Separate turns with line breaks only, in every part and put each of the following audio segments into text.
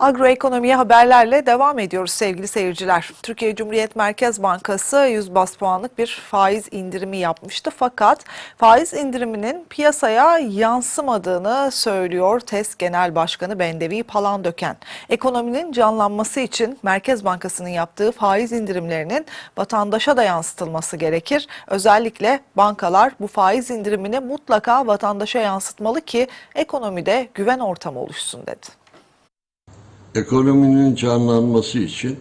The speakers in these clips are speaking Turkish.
Agroekonomiye haberlerle devam ediyoruz sevgili seyirciler. Türkiye Cumhuriyet Merkez Bankası 100 bas puanlık bir faiz indirimi yapmıştı. Fakat faiz indiriminin piyasaya yansımadığını söylüyor TES Genel Başkanı Bendevi Palandöken. Ekonominin canlanması için Merkez Bankası'nın yaptığı faiz indirimlerinin vatandaşa da yansıtılması gerekir. Özellikle bankalar bu faiz indirimini mutlaka vatandaşa yansıtmalı ki ekonomide güven ortamı oluşsun dedi.
Ekonominin canlanması için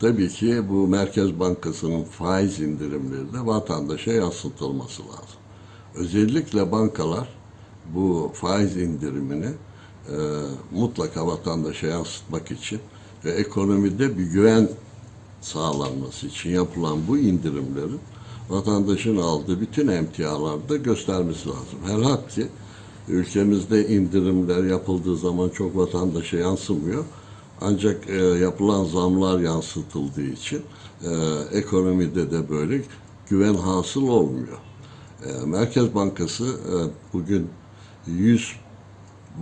tabii ki bu Merkez Bankası'nın faiz indirimleri de vatandaşa yansıtılması lazım. Özellikle bankalar bu faiz indirimini e, mutlaka vatandaşa yansıtmak için ve ekonomide bir güven sağlanması için yapılan bu indirimlerin vatandaşın aldığı bütün emtialarda göstermesi lazım. Herhalde ülkemizde indirimler yapıldığı zaman çok vatandaşa yansımıyor. Ancak e, yapılan zamlar yansıtıldığı için e, ekonomide de böyle güven hasıl olmuyor. E, Merkez Bankası e, bugün 100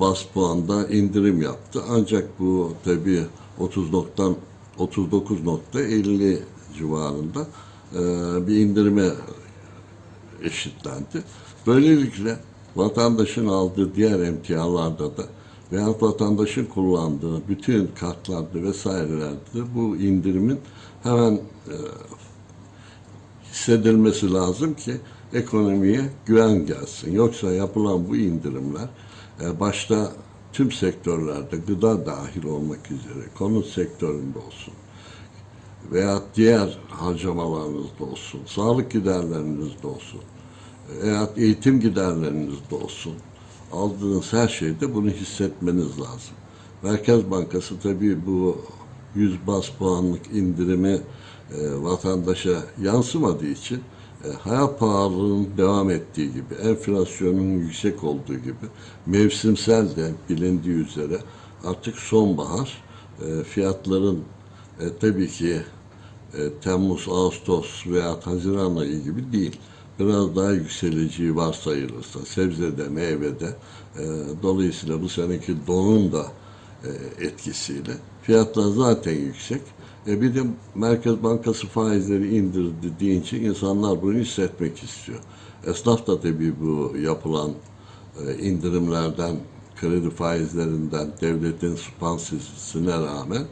bas puanda indirim yaptı. Ancak bu tabii 30 noktan 39.50 civarında e, bir indirime eşitlendi. Böylelikle vatandaşın aldığı diğer emtialarda da veya vatandaşın kullandığı bütün kartlarda vesairelerde bu indirimin hemen e, hissedilmesi lazım ki ekonomiye güven gelsin. Yoksa yapılan bu indirimler e, başta tüm sektörlerde gıda dahil olmak üzere konut sektöründe olsun veya diğer harcamalarınızda olsun, sağlık giderlerinizde olsun veya eğitim giderlerinizde olsun aldığınız her şeyde bunu hissetmeniz lazım. Merkez Bankası tabii bu 100 bas puanlık indirimi e, vatandaşa yansımadığı için e, hayat pahalılığının devam ettiği gibi, enflasyonun yüksek olduğu gibi mevsimsel de bilindiği üzere artık sonbahar e, fiyatların e, tabii ki e, Temmuz, Ağustos veya Haziran ayı gibi değil. Biraz daha yükseleceği varsayılırsa sebzede, meyvede e, dolayısıyla bu seneki donun da e, etkisiyle fiyatlar zaten yüksek. E bir de Merkez Bankası faizleri indirdi deyince insanlar bunu hissetmek istiyor. Esnaf da tabii bu yapılan e, indirimlerden, kredi faizlerinden, devletin spansisine rağmen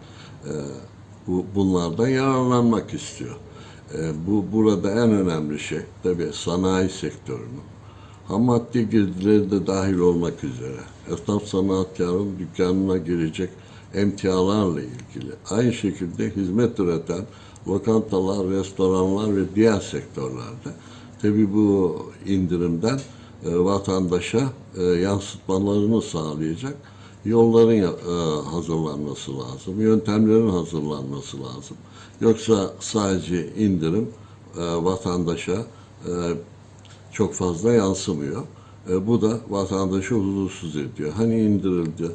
e, bu, bunlardan yararlanmak istiyor. E, bu burada en önemli şey tabii sanayi sektörünün. Ham madde girdileri de dahil olmak üzere. Esnaf sanatkarın dükkanına girecek emtialarla ilgili. Aynı şekilde hizmet üreten lokantalar, restoranlar ve diğer sektörlerde tabii bu indirimden e, vatandaşa e, yansıtmalarını sağlayacak yolların e, hazırlanması lazım, yöntemlerin hazırlanması lazım. Yoksa sadece indirim e, vatandaşa e, çok fazla yansımıyor. Bu da vatandaşı huzursuz ediyor. Hani indirildi,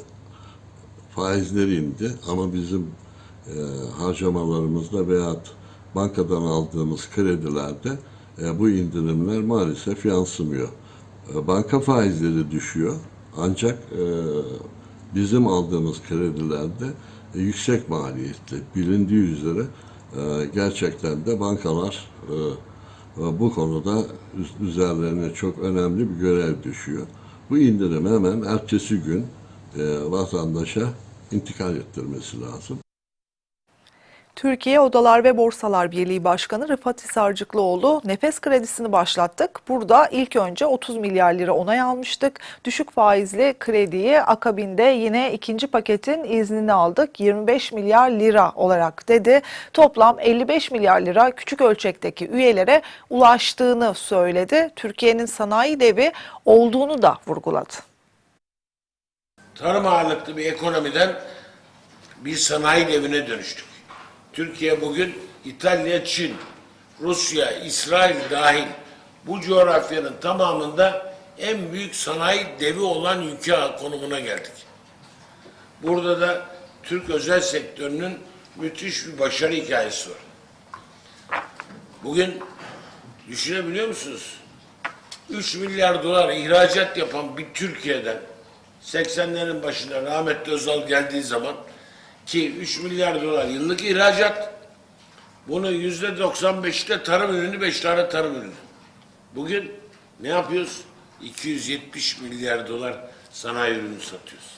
faizleri indi ama bizim harcamalarımızda veya bankadan aldığımız kredilerde bu indirimler maalesef yansımıyor. Banka faizleri düşüyor ancak e, bizim aldığımız kredilerde e, yüksek maliyetli. Bilindiği üzere e, gerçekten de bankalar e, e, bu konuda üz- üzerlerine çok önemli bir görev düşüyor. Bu indirim hemen ertesi gün vatandaşa intikal ettirmesi lazım.
Türkiye Odalar ve Borsalar Birliği Başkanı Rıfat Hisarcıklıoğlu nefes kredisini başlattık. Burada ilk önce 30 milyar lira onay almıştık. Düşük faizli krediyi akabinde yine ikinci paketin iznini aldık. 25 milyar lira olarak dedi. Toplam 55 milyar lira küçük ölçekteki üyelere ulaştığını söyledi. Türkiye'nin sanayi devi olduğunu da vurguladı.
tarım ağırlıklı bir ekonomiden bir sanayi devine dönüştük. Türkiye bugün İtalya, Çin, Rusya, İsrail dahil bu coğrafyanın tamamında en büyük sanayi devi olan ülke konumuna geldik. Burada da Türk özel sektörünün müthiş bir başarı hikayesi var. Bugün düşünebiliyor musunuz? 3 milyar dolar ihracat yapan bir Türkiye'den 80'lerin başında rahmetli Özal geldiği zaman ki 3 milyar dolar yıllık ihracat. Bunu yüzde 95'te tarım ürünü, 5 tane tarım ürünü. Bugün ne yapıyoruz? 270 milyar dolar sanayi ürünü satıyoruz.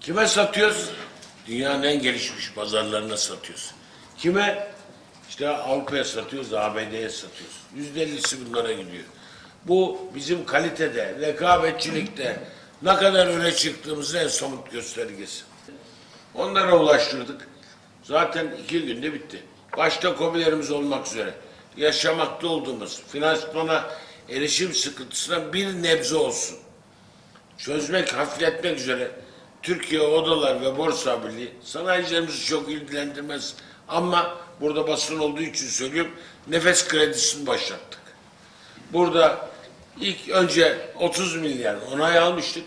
Kime satıyoruz? Dünyanın en gelişmiş pazarlarına satıyoruz. Kime? İşte Avrupa'ya satıyoruz, ABD'ye satıyoruz. Yüzde ellisi bunlara gidiyor. Bu bizim kalitede, rekabetçilikte ne kadar öne çıktığımızın en somut göstergesi. Onlara ulaştırdık. Zaten iki günde bitti. Başta kobilerimiz olmak üzere yaşamakta olduğumuz finansmana erişim sıkıntısına bir nebze olsun çözmek, hafifletmek üzere Türkiye Odalar ve Borsa Birliği sanayicilerimizi çok ilgilendirmez. Ama burada basın olduğu için söylüyorum nefes kredisini başlattık. Burada ilk önce 30 milyar onay almıştık.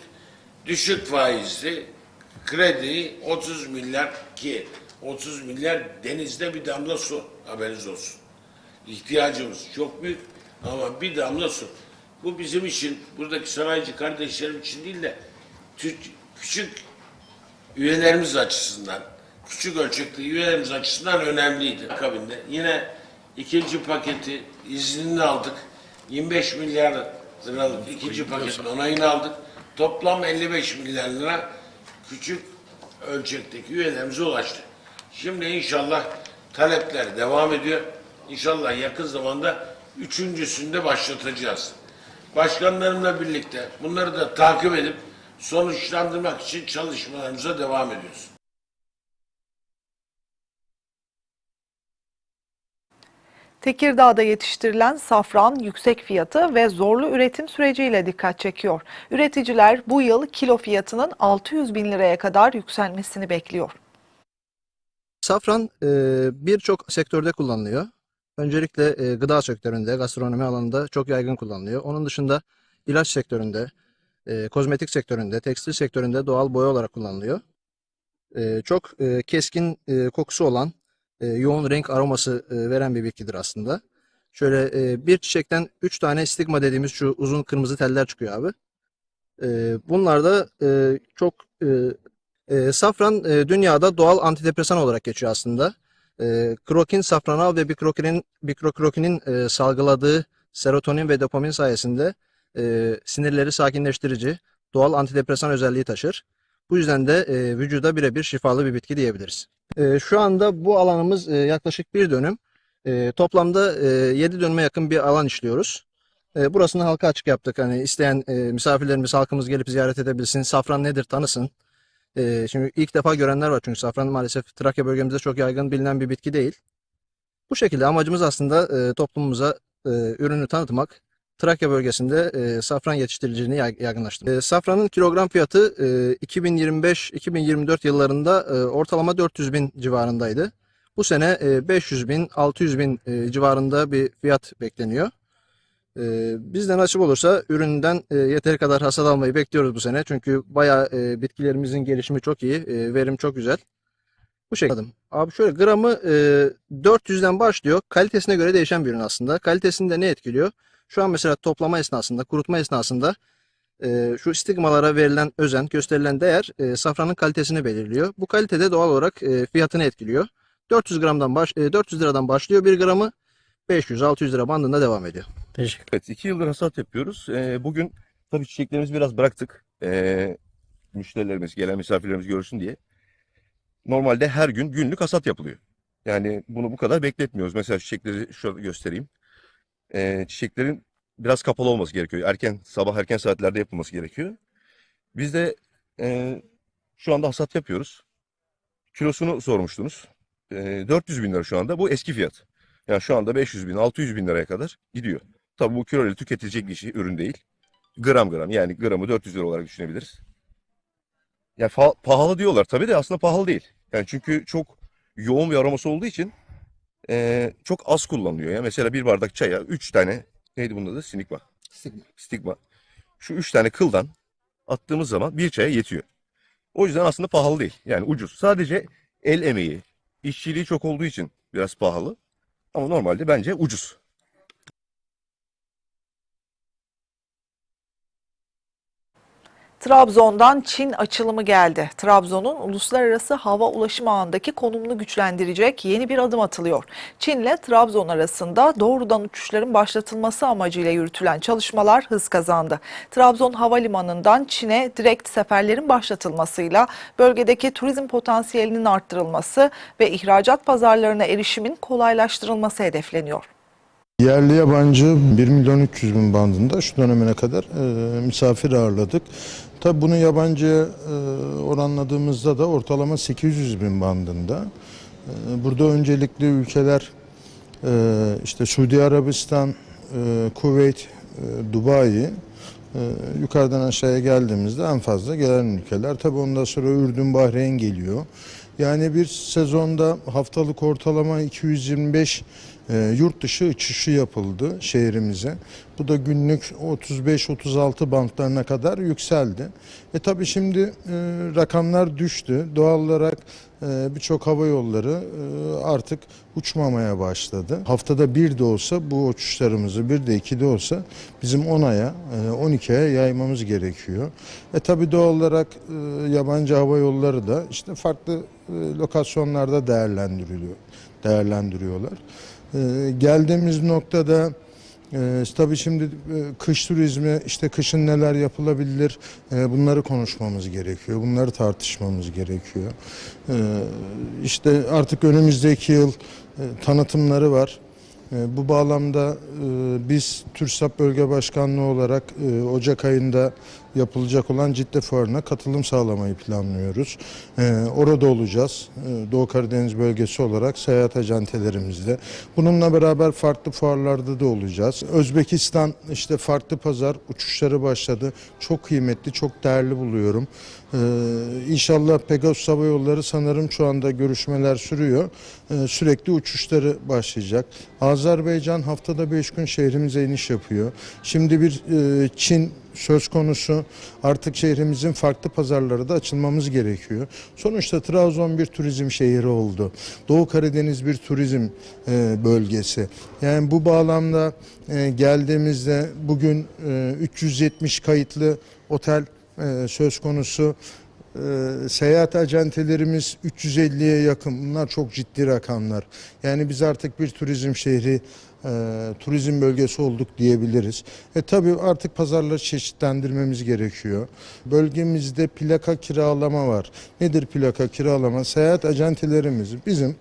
Düşük faizli kredi 30 milyar ki 30 milyar denizde bir damla su haberiniz olsun. İhtiyacımız çok büyük ama bir damla su. Bu bizim için, buradaki sanayici kardeşlerim için değil de Türk, küçük üyelerimiz açısından, küçük ölçekli üyelerimiz açısından önemliydi akabinde. Yine ikinci paketi iznini aldık. 25 milyar liralık ikinci paketin onayını aldık. Toplam 55 milyar lira küçük ölçekteki üyelerimize ulaştı. Şimdi inşallah talepler devam ediyor. İnşallah yakın zamanda üçüncüsünü de başlatacağız. Başkanlarımla birlikte bunları da takip edip sonuçlandırmak için çalışmalarımıza devam ediyoruz.
Tekirdağ'da yetiştirilen safran yüksek fiyatı ve zorlu üretim süreciyle dikkat çekiyor. Üreticiler bu yıl kilo fiyatının 600 bin liraya kadar yükselmesini bekliyor.
Safran e, birçok sektörde kullanılıyor. Öncelikle e, gıda sektöründe, gastronomi alanında çok yaygın kullanılıyor. Onun dışında ilaç sektöründe, e, kozmetik sektöründe, tekstil sektöründe doğal boya olarak kullanılıyor. Çok keskin kokusu olan, e, yoğun renk aroması e, veren bir bitkidir aslında. Şöyle e, bir çiçekten 3 tane stigma dediğimiz şu uzun kırmızı teller çıkıyor abi. E, bunlar da e, çok e, e, safran e, dünyada doğal antidepresan olarak geçiyor aslında. E, krokin, safranal ve bikrokinin, bikrokinin e, salgıladığı serotonin ve dopamin sayesinde e, sinirleri sakinleştirici, doğal antidepresan özelliği taşır. Bu yüzden de e, vücuda birebir şifalı bir bitki diyebiliriz. E, şu anda bu alanımız e, yaklaşık bir dönüm. E, toplamda e, 7 dönüme yakın bir alan işliyoruz. E, burasını halka açık yaptık. Hani isteyen e, misafirlerimiz, halkımız gelip ziyaret edebilsin. Safran nedir tanısın. Ee, şimdi ilk defa görenler var çünkü safran maalesef Trakya bölgemizde çok yaygın bilinen bir bitki değil. Bu şekilde amacımız aslında e, toplumumuza ürünü tanıtmak. Trakya bölgesinde e, safran yetiştiriciliğini yay- yaygınlaştırmak. E, safranın kilogram fiyatı e, 2025-2024 yıllarında e, ortalama 400 bin civarındaydı. Bu sene e, 500 bin, 600 bin e, civarında bir fiyat bekleniyor. Ee, bizden nasip olursa üründen e, yeteri kadar hasat almayı bekliyoruz bu sene. Çünkü bayağı e, bitkilerimizin gelişimi çok iyi, e, verim çok güzel. Bu şekilde. Abi şöyle gramı e, 400'den başlıyor. Kalitesine göre değişen bir ürün aslında. Kalitesini de ne etkiliyor? Şu an mesela toplama esnasında, kurutma esnasında e, şu stigmalara verilen özen, gösterilen değer e, safranın kalitesini belirliyor. Bu kalitede doğal olarak e, fiyatını etkiliyor. 400 gramdan baş, e, 400 liradan başlıyor bir gramı. 500-600 lira bandında devam ediyor.
Teşekkür Evet, iki yıldır hasat yapıyoruz. Ee, bugün tabii çiçeklerimizi biraz bıraktık. Ee, müşterilerimiz, gelen misafirlerimiz görsün diye. Normalde her gün günlük hasat yapılıyor. Yani bunu bu kadar bekletmiyoruz. Mesela çiçekleri şöyle göstereyim. Ee, çiçeklerin biraz kapalı olması gerekiyor. Erken, sabah erken saatlerde yapılması gerekiyor. Biz de e, şu anda hasat yapıyoruz. Kilosunu sormuştunuz. Ee, 400 bin lira şu anda. Bu eski fiyat. Yani şu anda 500 bin, 600 bin liraya kadar gidiyor. Tabii bu kilo ile tüketilecek bir şey, ürün değil. Gram gram yani gramı 400 lira olarak düşünebiliriz. Ya fa- pahalı diyorlar tabii de aslında pahalı değil. Yani çünkü çok yoğun bir aroması olduğu için eee, çok az kullanılıyor. Ya mesela bir bardak çaya 3 tane neydi bunun adı? Stigma. Stigma. Şu 3 tane kıldan attığımız zaman bir çaya yetiyor. O yüzden aslında pahalı değil. Yani ucuz. Sadece el emeği, işçiliği çok olduğu için biraz pahalı. Ama normalde bence ucuz.
Trabzon'dan Çin açılımı geldi. Trabzon'un uluslararası hava ulaşım ağındaki konumunu güçlendirecek yeni bir adım atılıyor. Çin'le Trabzon arasında doğrudan uçuşların başlatılması amacıyla yürütülen çalışmalar hız kazandı. Trabzon Havalimanı'ndan Çin'e direkt seferlerin başlatılmasıyla bölgedeki turizm potansiyelinin arttırılması ve ihracat pazarlarına erişimin kolaylaştırılması hedefleniyor.
Yerli yabancı 1 milyon 300 bin bandında şu dönemine kadar e, misafir ağırladık. Tabi bunu yabancıya e, oranladığımızda da ortalama 800 bin bandında. E, burada öncelikli ülkeler e, işte Suudi Arabistan, Kuveyt, Dubai, yukarıdan aşağıya geldiğimizde en fazla gelen ülkeler. Tabi ondan sonra Ürdün, Bahreyn geliyor. Yani bir sezonda haftalık ortalama 225 e, yurt dışı uçuşu yapıldı şehrimize. Bu da günlük 35-36 bantlarına kadar yükseldi. E tabi şimdi e, rakamlar düştü. Doğal olarak e, birçok hava yolları e, artık uçmamaya başladı. Haftada bir de olsa bu uçuşlarımızı bir de iki de olsa bizim 10 aya, e, 12 aya yaymamız gerekiyor. E tabi doğal olarak e, yabancı hava yolları da işte farklı lokasyonlarda değerlendiriliyor, değerlendiriyorlar. E, geldiğimiz noktada ee, tabii şimdi e, kış turizmi işte kışın neler yapılabilir e, bunları konuşmamız gerekiyor. Bunları tartışmamız gerekiyor. Ee, işte artık önümüzdeki yıl e, tanıtımları var. E, bu bağlamda e, biz TÜRSAP Bölge Başkanlığı olarak e, Ocak ayında yapılacak olan Cidde Fuarı'na katılım sağlamayı planlıyoruz. E, orada olacağız. E, Doğu Karadeniz bölgesi olarak seyahat acentelerimizde. Bununla beraber farklı fuarlarda da olacağız. Özbekistan işte farklı pazar uçuşları başladı. Çok kıymetli, çok değerli buluyorum. Ee, inşallah Pegasus Hava Yolları sanırım şu anda görüşmeler sürüyor. Ee, sürekli uçuşları başlayacak. Azerbaycan haftada 5 gün şehrimize iniş yapıyor. Şimdi bir e, Çin söz konusu. Artık şehrimizin farklı pazarları da açılmamız gerekiyor. Sonuçta Trabzon bir turizm şehri oldu. Doğu Karadeniz bir turizm e, bölgesi. Yani bu bağlamda e, geldiğimizde bugün e, 370 kayıtlı otel e, söz konusu. E, seyahat acentelerimiz 350'ye yakın. Bunlar çok ciddi rakamlar. Yani biz artık bir turizm şehri, e, turizm bölgesi olduk diyebiliriz. E tabii artık pazarları çeşitlendirmemiz gerekiyor. Bölgemizde plaka kiralama var. Nedir plaka kiralama? Seyahat acentelerimiz bizim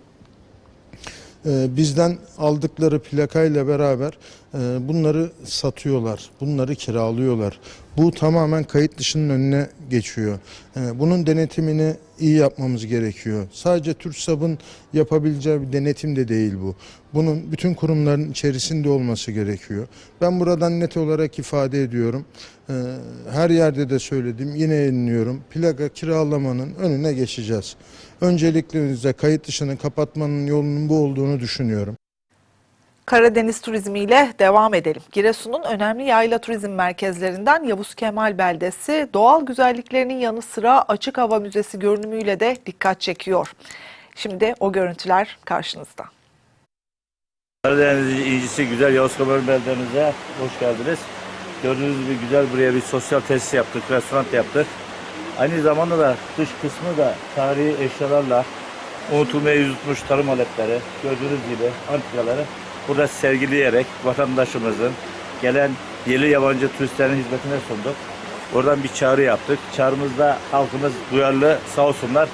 e, bizden aldıkları plakayla beraber e, bunları satıyorlar, bunları kiralıyorlar. Bu tamamen kayıt dışının önüne geçiyor. E, Bunun denetimini iyi yapmamız gerekiyor. Sadece TÜRSAB'ın yapabileceği bir denetim de değil bu. Bunun bütün kurumların içerisinde olması gerekiyor. Ben buradan net olarak ifade ediyorum. E, Her yerde de söyledim, yine yayınlıyorum. Plaka kiralamanın önüne geçeceğiz. Öncelikle kayıt dışını kapatmanın yolunun bu olduğunu düşünüyorum.
Karadeniz turizmiyle devam edelim. Giresun'un önemli yayla turizm merkezlerinden Yavuz Kemal Beldesi doğal güzelliklerinin yanı sıra açık hava müzesi görünümüyle de dikkat çekiyor. Şimdi o görüntüler karşınızda.
Karadeniz incisi güzel Yavuz Kemal beldemize hoş geldiniz. Gördüğünüz gibi güzel buraya bir sosyal tesis yaptık, restoran yaptık. Aynı zamanda da dış kısmı da tarihi eşyalarla unutulmaya yüz tutmuş tarım aletleri, gördüğünüz gibi antikaları burada sergileyerek vatandaşımızın gelen yerli yabancı turistlerin hizmetine sunduk. Oradan bir çağrı yaptık. Çağrımızda halkımız duyarlı sağ olsunlar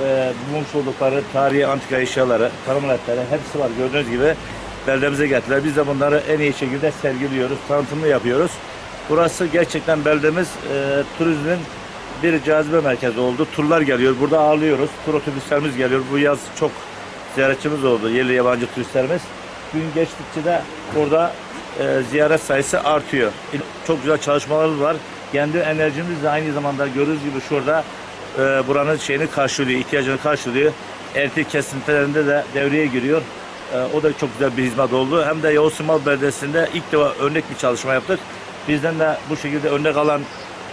ve bulmuş oldukları tarihi antika eşyaları, tarım aletleri hepsi var gördüğünüz gibi beldemize getirdiler. Biz de bunları en iyi şekilde sergiliyoruz, tanıtımını yapıyoruz. Burası gerçekten beldemiz e, turizmin bir cazibe merkezi oldu. Turlar geliyor, burada ağırlıyoruz. Tur otobüslerimiz geliyor. Bu yaz çok ziyaretçimiz oldu, yerli yabancı turistlerimiz. Gün geçtikçe de burada e, ziyaret sayısı artıyor. Çok güzel çalışmalarımız var. Kendi enerjimiz de aynı zamanda gördüğünüz gibi şurada e, buranın şeyini karşılıyor, ihtiyacını karşılıyor. Elektrik kesintilerinde de devreye giriyor. E, o da çok güzel bir hizmet oldu. Hem de Yavuz Sumal Belediyesi'nde ilk defa örnek bir çalışma yaptık. Bizden de bu şekilde örnek alan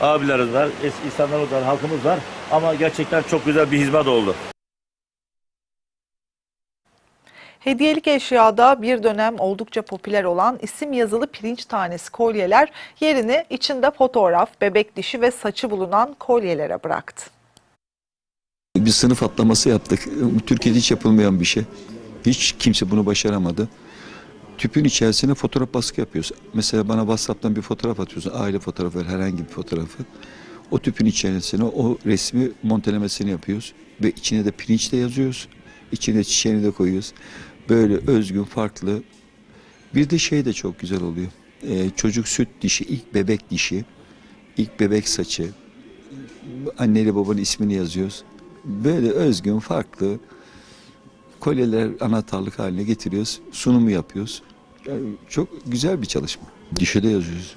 abilerimiz var, insanlarımız var, halkımız var. Ama gerçekten çok güzel bir hizmet oldu.
Hediyelik eşyada bir dönem oldukça popüler olan isim yazılı pirinç tanesi kolyeler yerini içinde fotoğraf, bebek dişi ve saçı bulunan kolyelere bıraktı.
Bir sınıf atlaması yaptık. Türkiye'de hiç yapılmayan bir şey. Hiç kimse bunu başaramadı. Tüpün içerisine fotoğraf baskı yapıyoruz. Mesela bana WhatsApp'tan bir fotoğraf atıyorsun. Aile fotoğrafı, herhangi bir fotoğrafı. O tüpün içerisine o resmi montelemesini yapıyoruz. Ve içine de pirinç de yazıyoruz. İçine çiçeğini de koyuyoruz. Böyle özgün, farklı. Bir de şey de çok güzel oluyor. Ee, çocuk süt dişi, ilk bebek dişi, ilk bebek saçı, anneyle babanın ismini yazıyoruz. Böyle özgün, farklı kolyeler anahtarlık haline getiriyoruz. Sunumu yapıyoruz. Yani çok güzel bir çalışma. Dişe de yazıyoruz.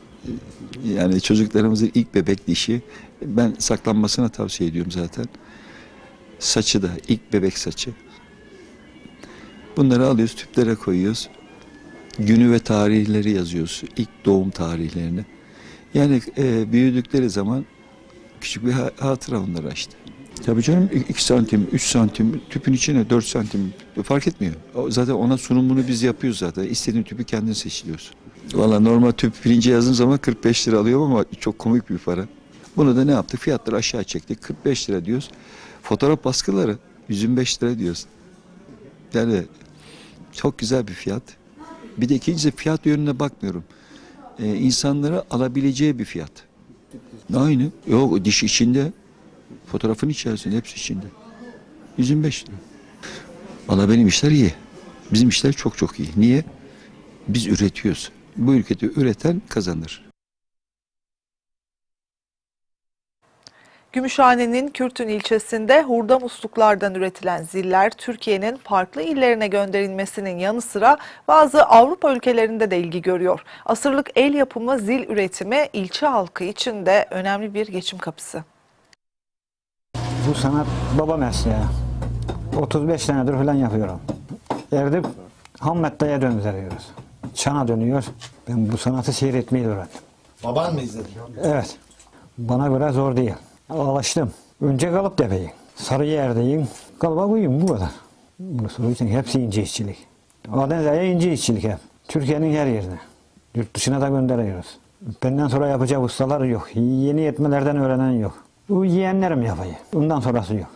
Yani çocuklarımızın ilk bebek dişi. Ben saklanmasına tavsiye ediyorum zaten. Saçı da ilk bebek saçı. Bunları alıyoruz, tüplere koyuyoruz. Günü ve tarihleri yazıyoruz. İlk doğum tarihlerini. Yani e, büyüdükleri zaman küçük bir ha- hatıra onlara işte. Tabii canım 2 santim, 3 santim tüpün içine 4 santim fark etmiyor. Zaten ona sunumunu biz yapıyoruz zaten. İstediğin tüpü kendin seçiliyorsun. Valla normal tüp pirinci yazdığım zaman 45 lira alıyorum ama çok komik bir para. Bunu da ne yaptık? Fiyatları aşağı çektik. 45 lira diyoruz. Fotoğraf baskıları 125 lira diyoruz. Yani çok güzel bir fiyat. Bir de ikincisi fiyat yönüne bakmıyorum. Ee, insanlara alabileceği bir fiyat. Aynı. Yok diş içinde. Fotoğrafın içerisinde hepsi içinde. 125 lira. Valla benim işler iyi. Bizim işler çok çok iyi. Niye? Biz üretiyoruz. Bu ülkede üreten kazanır.
Gümüşhane'nin Kürtün ilçesinde hurda musluklardan üretilen ziller Türkiye'nin farklı illerine gönderilmesinin yanı sıra bazı Avrupa ülkelerinde de ilgi görüyor. Asırlık el yapımı zil üretimi ilçe halkı için de önemli bir geçim kapısı.
Bu sanat baba mesleği. 35 senedir falan yapıyorum. Erdip ham maddeye döndürüyoruz. Çana dönüyor. Ben bu sanatı seyretmeyi öğrendim.
Baban mı izledi?
Evet. Bana göre zor değil. Alıştım. Önce kalıp depeyin. Sarı yerdeyin. Kalıba koyun bu kadar. Bunu soruyorsun hepsi ince işçilik. Adeniza'ya ince işçilik hep. Türkiye'nin her yerine. Yurt dışına da gönderiyoruz. Benden sonra yapacak ustalar yok. Yeni yetmelerden öğrenen yok. Bu yeğenlerim yapayı. Bundan sonrası yok.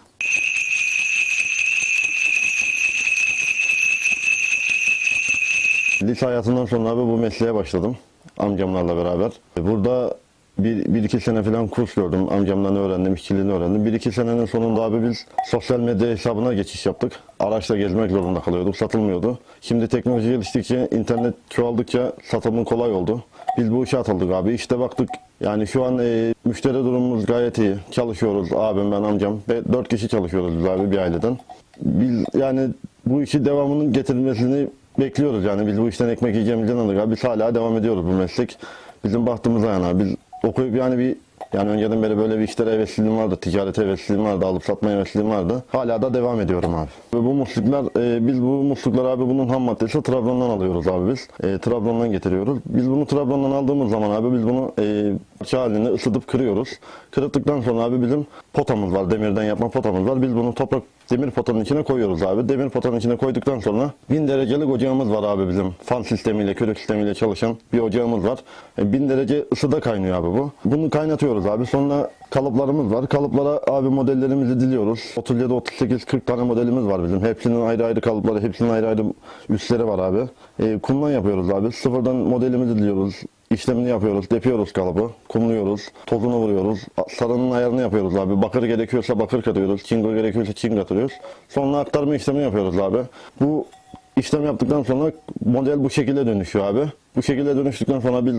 Lise hayatından sonra abi bu mesleğe başladım amcamlarla beraber. Burada bir, bir iki sene falan kurs gördüm. Amcamdan öğrendim, işçiliğini öğrendim. Bir iki senenin sonunda abi biz sosyal medya hesabına geçiş yaptık. Araçla gezmek zorunda kalıyorduk, satılmıyordu. Şimdi teknoloji geliştikçe, internet çoğaldıkça satımın kolay oldu. Biz bu işe atıldık abi. İşte baktık yani şu an e, müşteri durumumuz gayet iyi. Çalışıyoruz abim ben amcam ve dört kişi çalışıyoruz biz abi bir aileden. Biz yani bu işi devamının getirilmesini bekliyoruz yani biz bu işten ekmek yiyeceğimizden aldık abi biz hala devam ediyoruz bu meslek. Bizim bahtımıza yani abi. biz okuyup yani bir yani önceden beri böyle bir işlere hevesliğim vardı, ticarete hevesliğim vardı, alıp satmaya hevesliğim vardı. Hala da devam ediyorum abi. Ve bu musluklar, e, biz bu musluklar abi bunun ham maddesi Trabzon'dan alıyoruz abi biz. E, Trabzon'dan getiriyoruz. Biz bunu Trabzon'dan aldığımız zaman abi biz bunu e, parça halinde ısıtıp kırıyoruz. Kırıttıktan sonra abi bizim potamız var, demirden yapma potamız var. Biz bunu toprak demir potanın içine koyuyoruz abi. Demir potanın içine koyduktan sonra 1000 derecelik ocağımız var abi bizim. Fan sistemiyle, körük sistemiyle çalışan bir ocağımız var. E, 1000 derece ısıda kaynıyor abi bu. Bunu kaynatıyoruz abi. Sonra kalıplarımız var. Kalıplara abi modellerimizi diliyoruz. 37, 38, 40 tane modelimiz var bizim. Hepsinin ayrı ayrı kalıpları, hepsinin ayrı ayrı üstleri var abi. E, kumdan yapıyoruz abi. Sıfırdan modelimizi diliyoruz. İşlemini yapıyoruz, depiyoruz kalıbı, kumluyoruz, tozunu vuruyoruz, sarının ayarını yapıyoruz abi. Bakır gerekiyorsa bakır katıyoruz, çinko gerekiyorsa çinko katıyoruz. Sonra aktarma işlemi yapıyoruz abi. Bu işlem yaptıktan sonra model bu şekilde dönüşüyor abi. Bu şekilde dönüştükten sonra biz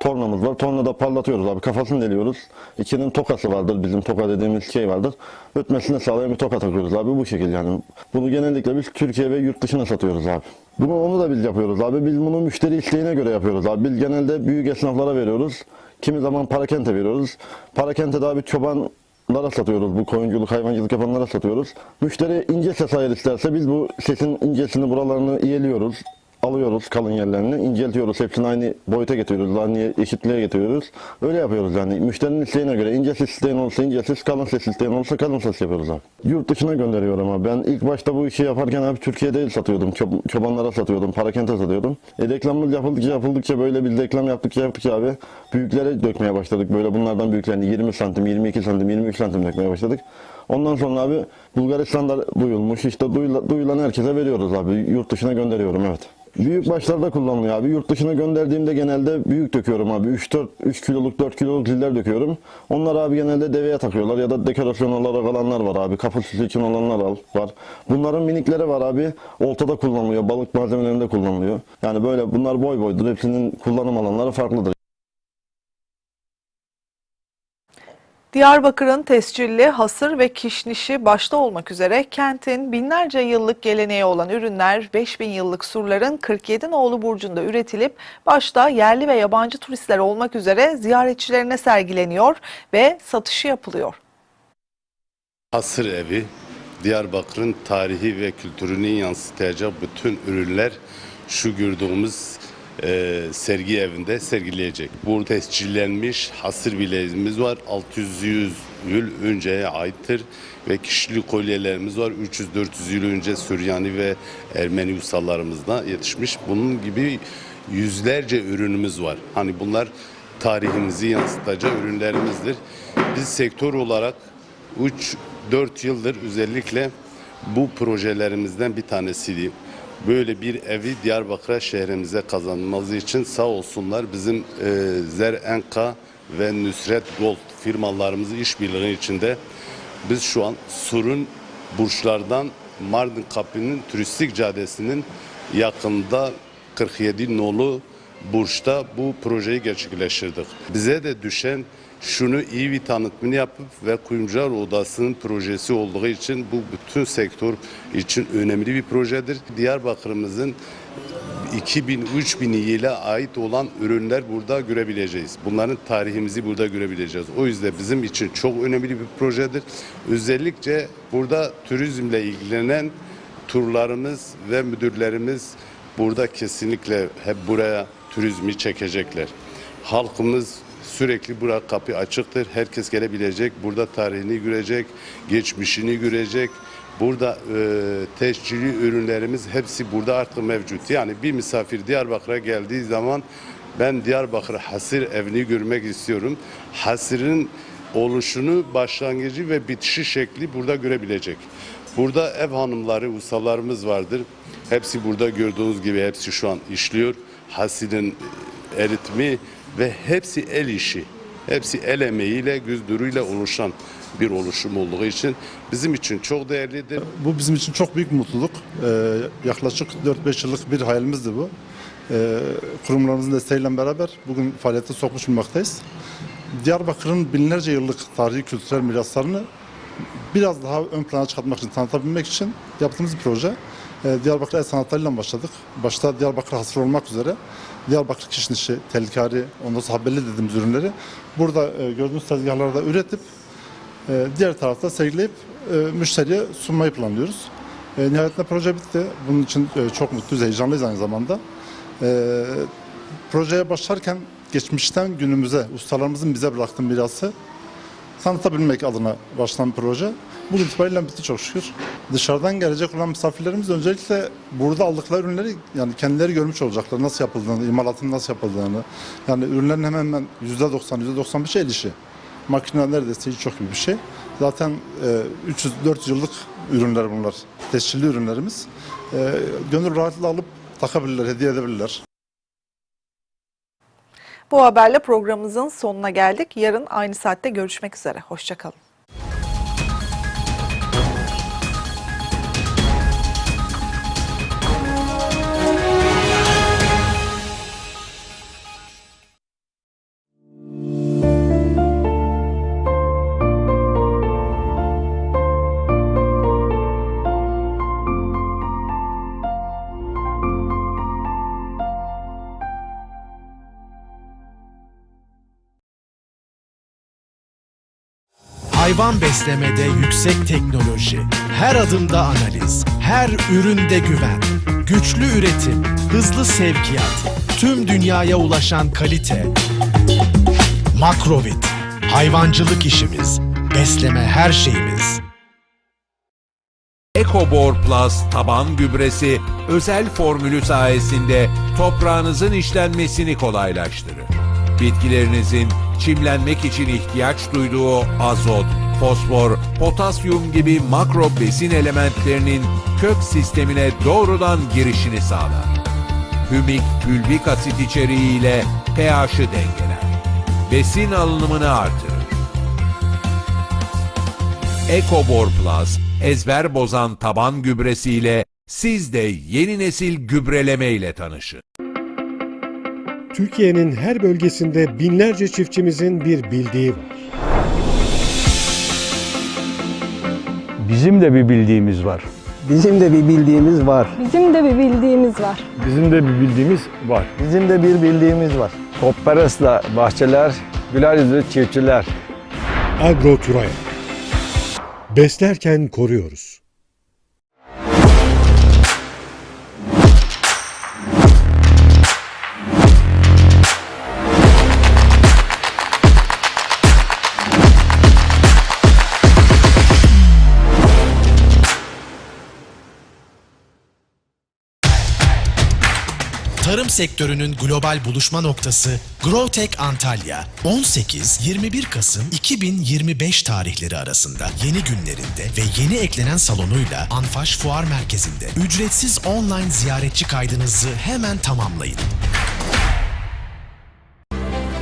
tornamız var. Tornada parlatıyoruz abi. Kafasını deliyoruz. İçinin tokası vardır. Bizim toka dediğimiz şey vardır. Ötmesini sağlayan bir toka takıyoruz abi. Bu şekilde yani. Bunu genellikle biz Türkiye ve yurt dışına satıyoruz abi. Bunu onu da biz yapıyoruz abi. Biz bunu müşteri isteğine göre yapıyoruz abi. Biz genelde büyük esnaflara veriyoruz. Kimi zaman parakente veriyoruz. Parakente de abi çobanlara satıyoruz. Bu koyunculuk, hayvancılık yapanlara satıyoruz. Müşteri ince ses ayar isterse biz bu sesin incesini buralarını iyeliyoruz. Alıyoruz kalın yerlerini, inceltiyoruz. Hepsini aynı boyuta getiriyoruz, aynı eşitliğe getiriyoruz. Öyle yapıyoruz yani. Müşterinin isteğine göre ince ses isteyen olursa ince ses, kalın ses isteyen olursa kalın ses yapıyoruz abi. Yurt dışına gönderiyorum abi. Ben ilk başta bu işi yaparken abi Türkiye'de satıyordum. Çob- çobanlara satıyordum, parakente satıyordum. E reklamımız yapıldıkça yapıldıkça böyle bir reklam yaptıkça yaptıkça abi büyüklere dökmeye başladık. Böyle bunlardan büyüklerini 20 santim, 22 santim, 23 santim dökmeye başladık. Ondan sonra abi Bulgaristan'da duyulmuş. işte duyula- duyulan herkese veriyoruz abi. Yurt dışına gönderiyorum evet. Büyük başlarda kullanılıyor abi. Yurt dışına gönderdiğimde genelde büyük döküyorum abi. 3-4 3 kiloluk 4 kiloluk ziller döküyorum. Onlar abi genelde deveye takıyorlar ya da dekorasyon olarak alanlar var abi. Kapı süsü için olanlar var. Bunların minikleri var abi. Oltada kullanılıyor. Balık malzemelerinde kullanılıyor. Yani böyle bunlar boy boydur. Hepsinin kullanım alanları farklıdır.
Diyarbakır'ın tescilli hasır ve kişnişi başta olmak üzere kentin binlerce yıllık geleneği olan ürünler 5000 yıllık surların 47 nolu burcunda üretilip başta yerli ve yabancı turistler olmak üzere ziyaretçilerine sergileniyor ve satışı yapılıyor.
Hasır evi, Diyarbakır'ın tarihi ve kültürünü yansıtacak bütün ürünler şu gördüğümüz e, sergi evinde sergileyecek. Burada tescillenmiş hasır bileğimiz var. 600 yıl önceye aittir ve kişilik kolyelerimiz var. 300-400 yıl önce Süryani ve Ermeni ustalarımızda yetişmiş. Bunun gibi yüzlerce ürünümüz var. Hani bunlar tarihimizi yansıtacak ürünlerimizdir. Biz sektör olarak 3-4 yıldır özellikle bu projelerimizden bir tanesiydi. Böyle bir evi Diyarbakır şehrimize kazanmamız için sağ olsunlar bizim e, Zer Enka ve Nusret Gold firmalarımızı işbirliği içinde. Biz şu an Sur'un burçlardan Mardin Kapı'nın turistik caddesinin yakında 47 nolu burçta bu projeyi gerçekleştirdik. Bize de düşen şunu iyi bir tanıtımını yapıp ve Kuyumcular Odası'nın projesi olduğu için bu bütün sektör için önemli bir projedir. Diyarbakır'ımızın 2000-3000 yıla ait olan ürünler burada görebileceğiz. Bunların tarihimizi burada görebileceğiz. O yüzden bizim için çok önemli bir projedir. Özellikle burada turizmle ilgilenen turlarımız ve müdürlerimiz burada kesinlikle hep buraya turizmi çekecekler. Halkımız sürekli buraya kapı açıktır. Herkes gelebilecek. Burada tarihini görecek, geçmişini görecek. Burada e, tescilli ürünlerimiz hepsi burada artık mevcut. Yani bir misafir Diyarbakır'a geldiği zaman ben Diyarbakır Hasır evini görmek istiyorum. Hasırın oluşunu, başlangıcı ve bitişi şekli burada görebilecek. Burada ev hanımları, ustalarımız vardır. Hepsi burada gördüğünüz gibi hepsi şu an işliyor. Hasırın eritimi ve hepsi el işi. Hepsi el emeğiyle, göz nuruyla oluşan bir oluşum olduğu için bizim için çok değerlidir.
Bu bizim için çok büyük mutluluk. Ee, yaklaşık 4-5 yıllık bir hayalimizdi bu. Ee, kurumlarımızın desteğiyle beraber bugün faaliyete sokmuş bulmaktayız. Diyarbakır'ın binlerce yıllık tarihi kültürel miraslarını biraz daha ön plana çıkartmak için, tanıtabilmek için yaptığımız bir proje. Ee, Diyarbakır el sanatlarıyla başladık. Başta Diyarbakır hasır olmak üzere Diyarbakır kişnişi, telkari, ondan sonra habelli dediğimiz ürünleri burada e, gördüğünüz tezgahlarda üretip e, diğer tarafta sergileyip e, müşteriye sunmayı planlıyoruz. Nihayetinde proje bitti. Bunun için çok mutluyuz, heyecanlıyız aynı zamanda. Projeye başlarken geçmişten günümüze ustalarımızın bize bıraktığı mirası tanıtabilmek adına başlanan proje. Bugün itibariyle bitti çok şükür. Dışarıdan gelecek olan misafirlerimiz öncelikle burada aldıkları ürünleri yani kendileri görmüş olacaklar. Nasıl yapıldığını, imalatın nasıl yapıldığını. Yani ürünlerin hemen hemen %90, %95 el işi. Makine neredeyse hiç çok gibi bir şey. Zaten e, 300-400 yıllık ürünler bunlar. Tescilli ürünlerimiz. E, gönül rahatlıkla alıp takabilirler, hediye edebilirler.
Bu haberle programımızın sonuna geldik. Yarın aynı saatte görüşmek üzere. Hoşçakalın.
Hayvan beslemede yüksek teknoloji, her adımda analiz, her üründe güven. güçlü üretim, hızlı sevkiyat, tüm dünyaya ulaşan kalite. Makrovit, hayvancılık işimiz, besleme her şeyimiz.
EcoBor Plus taban gübresi özel formülü sayesinde toprağınızın işlenmesini kolaylaştırır. Bitkilerinizin çimlenmek için ihtiyaç duyduğu azot, fosfor, potasyum gibi makro besin elementlerinin kök sistemine doğrudan girişini sağlar. Hümik fulvik asit içeriğiyle pH'ı dengeler. Besin alınımını artırır. EcoBor Plus, ezber bozan taban gübresiyle siz de yeni nesil gübreleme ile tanışın.
Türkiye'nin her bölgesinde binlerce çiftçimizin bir bildiği var.
Bizim de bir bildiğimiz var.
Bizim de bir bildiğimiz var.
Bizim de bir bildiğimiz var.
Bizim de bir bildiğimiz var.
Bizim de bir bildiğimiz var.
Toplarasla bahçeler, güler yüzlü çiftçiler.
Agro. Beslerken koruyoruz.
Tarım sektörünün global buluşma noktası Growtech Antalya 18-21 Kasım 2025 tarihleri arasında yeni günlerinde ve yeni eklenen salonuyla Anfaş Fuar Merkezi'nde ücretsiz online ziyaretçi kaydınızı hemen tamamlayın.